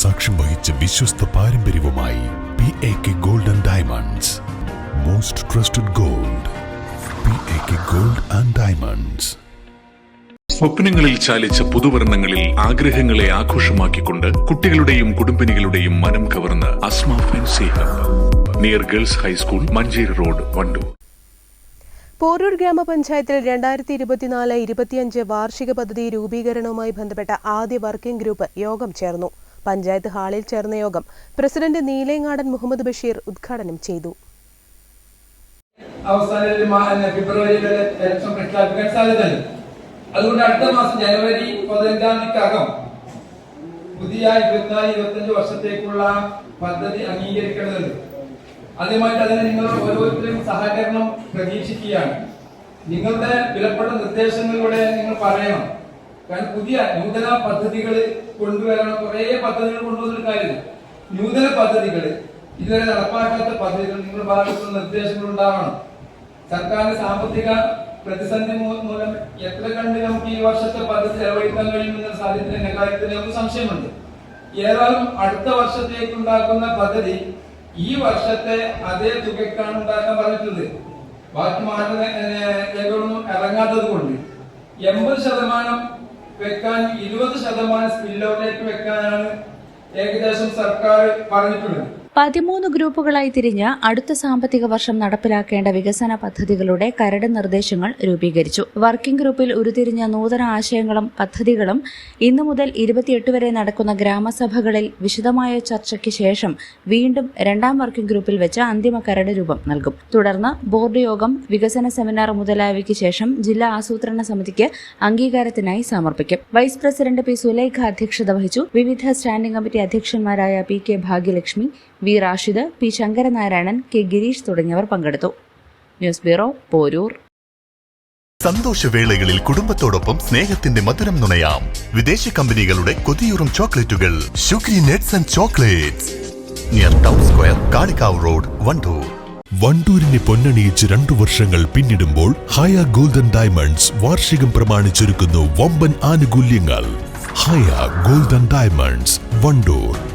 സാക്ഷ്യം വഹിച്ച വിശ്വസ്ത പാരമ്പര്യവുമായി P A K gold and diamonds most trusted gold P A K gold and diamonds സ്വപ്നങ്ങളിൽ ചാലിച്ച പുതുവർണങ്ങളിൽ ആഗ്രഹങ്ങളെ ആഘോഷമാക്കിക്കൊണ്ട് കുട്ടികളുടെയും കുടുംബിനികളുടെയും മനം കവർന്ന് Asma fancy hub. Near girls high school Manjeri road Wandoor. Poroor ഗ്രാമപഞ്ചായത്തിൽ രണ്ടായിരത്തി ഇരുപത്തിനാല് ഇരുപത്തിയഞ്ച് വാർഷിക പദ്ധതി രൂപീകരണവുമായി ബന്ധപ്പെട്ട ആദ്യ വർക്കിംഗ് ഗ്രൂപ്പ് യോഗം ചേർന്നു. പഞ്ചായത്ത് ഹാളിൽ ചേർന്ന യോഗം പ്രസിഡന്റ് നീലേങ്ങാടൻ മുഹമ്മദ് ബഷീർ ഉദ്ഘാടനം ചെയ്തു. അവസാന ഫെബ്രുവരിയിൽ ഇലക്ഷൻ പ്രഖ്യാപിക്കാൻ സാധ്യതയുണ്ട്. അതുകൊണ്ട് അടുത്ത മാസം ജനുവരി പതിനഞ്ചാം തീയതിക്കകം പുതിയ ഇരുപത്തിനാല് ഇരുപത്തഞ്ച് വർഷത്തേക്കുള്ള പദ്ധതി അംഗീകരിക്കേണ്ടതുണ്ട്. ആദ്യമായിട്ട് അതിന് നിങ്ങൾ ഓരോരുത്തരും സഹകരണം പ്രതീക്ഷിക്കുകയാണ്. നിങ്ങളുടെ വിലപ്പെട്ട നിർദ്ദേശങ്ങളിലൂടെ നിങ്ങൾ പറയണം. കാരണം പുതിയ നൂതന പദ്ധതികൾ കൊണ്ടുവരണം കുറേ പദ്ധതികൾ കൊണ്ടുവന്നിട്ട് കാര്യമില്ല. നൂതന പദ്ധതികൾ ഇതുവരെ നടപ്പാക്കാത്ത പദ്ധതികൾ നിങ്ങളുടെ ഭാഗത്ത് നിർദ്ദേശങ്ങൾ ഉണ്ടാവണം. സർക്കാരിന്റെ സാമ്പത്തിക പ്രതിസന്ധി മൂലം എത്ര കണ്ട് നമുക്ക് ഈ വർഷത്തെ പദ്ധതി ചെലവഴിക്കാൻ കഴിയുമെന്ന സാധ്യതയുടെ കാര്യത്തിൽ നമുക്ക് സംശയമുണ്ട്. ഏതായാലും അടുത്ത വർഷത്തേക്ക് ഉണ്ടാക്കുന്ന പദ്ധതി ഈ വർഷത്തെ അതേ തുകയ്ക്കാണ് ഉണ്ടാക്കാൻ പറഞ്ഞിട്ടുള്ളത്. ബാക്കി മാറ്റങ്ങളൊന്നും ഇറങ്ങാത്തത് കൊണ്ട് എൺപത് ശതമാനം വെക്കാൻ ഇരുപത് ശതമാനം സ്പില്ലോവിലേക്ക് വെക്കാനാണ് ഏകദേശം സർക്കാർ പറഞ്ഞിട്ടുള്ളത്. പതിമൂന്ന് ഗ്രൂപ്പുകളായി തിരിഞ്ഞ് അടുത്ത സാമ്പത്തിക വർഷം നടപ്പിലാക്കേണ്ട വികസന പദ്ധതികളുടെ കരട് നിർദ്ദേശങ്ങൾ രൂപീകരിച്ചു. വർക്കിംഗ് ഗ്രൂപ്പിൽ ഉരുത്തിരിഞ്ഞ നൂതന ആശയങ്ങളും പദ്ധതികളും ഇന്നു മുതൽ ഇരുപത്തിയെട്ട് വരെ നടക്കുന്ന ഗ്രാമസഭകളിൽ വിശദമായ ചർച്ചയ്ക്ക് ശേഷം വീണ്ടും രണ്ടാം വർക്കിംഗ് ഗ്രൂപ്പിൽ വെച്ച് അന്തിമ കരട് രൂപം നൽകും. തുടർന്ന് ബോർഡ് യോഗം വികസന സെമിനാർ മുതലായവയ്ക്ക് ശേഷം ജില്ലാ ആസൂത്രണ സമിതിക്ക് അംഗീകാരത്തിനായി സമർപ്പിക്കും. Vice president P. സുലൈഖ അധ്യക്ഷത വഹിച്ചു. വിവിധ standing committee അധ്യക്ഷന്മാരായ P. K. Bhagyalakshmi V Rashid P Sankaranarayanan K Girish തുടങ്ങിയവർ പങ്കെടുത്തു. News bureau Poroor. സന്തോഷവേളകളിൽ കുടുംബത്തോടൊപ്പം സ്നേഹത്തിന്റെ മധുരം നുണയാം. വിദേശ കമ്പനികളുടെ കൊതിയൂറും ചോക്ലേറ്റുകൾ. Sugary nets and chocolates. Near town square Kalikavu road Wandoor. വണ്ടൂരിനെ പൊന്നണിയിച്ച് രണ്ടു വർഷങ്ങൾ പിന്നിടുമ്പോൾ ഹയ ഗോൾഡൻ ഡയമണ്ട്സ് വാർഷികം പ്രമാണിച്ചൊരുക്കുന്നു വമ്പൻ ആനുകൂല്യങ്ങൾ. Haya golden diamonds Wandoor.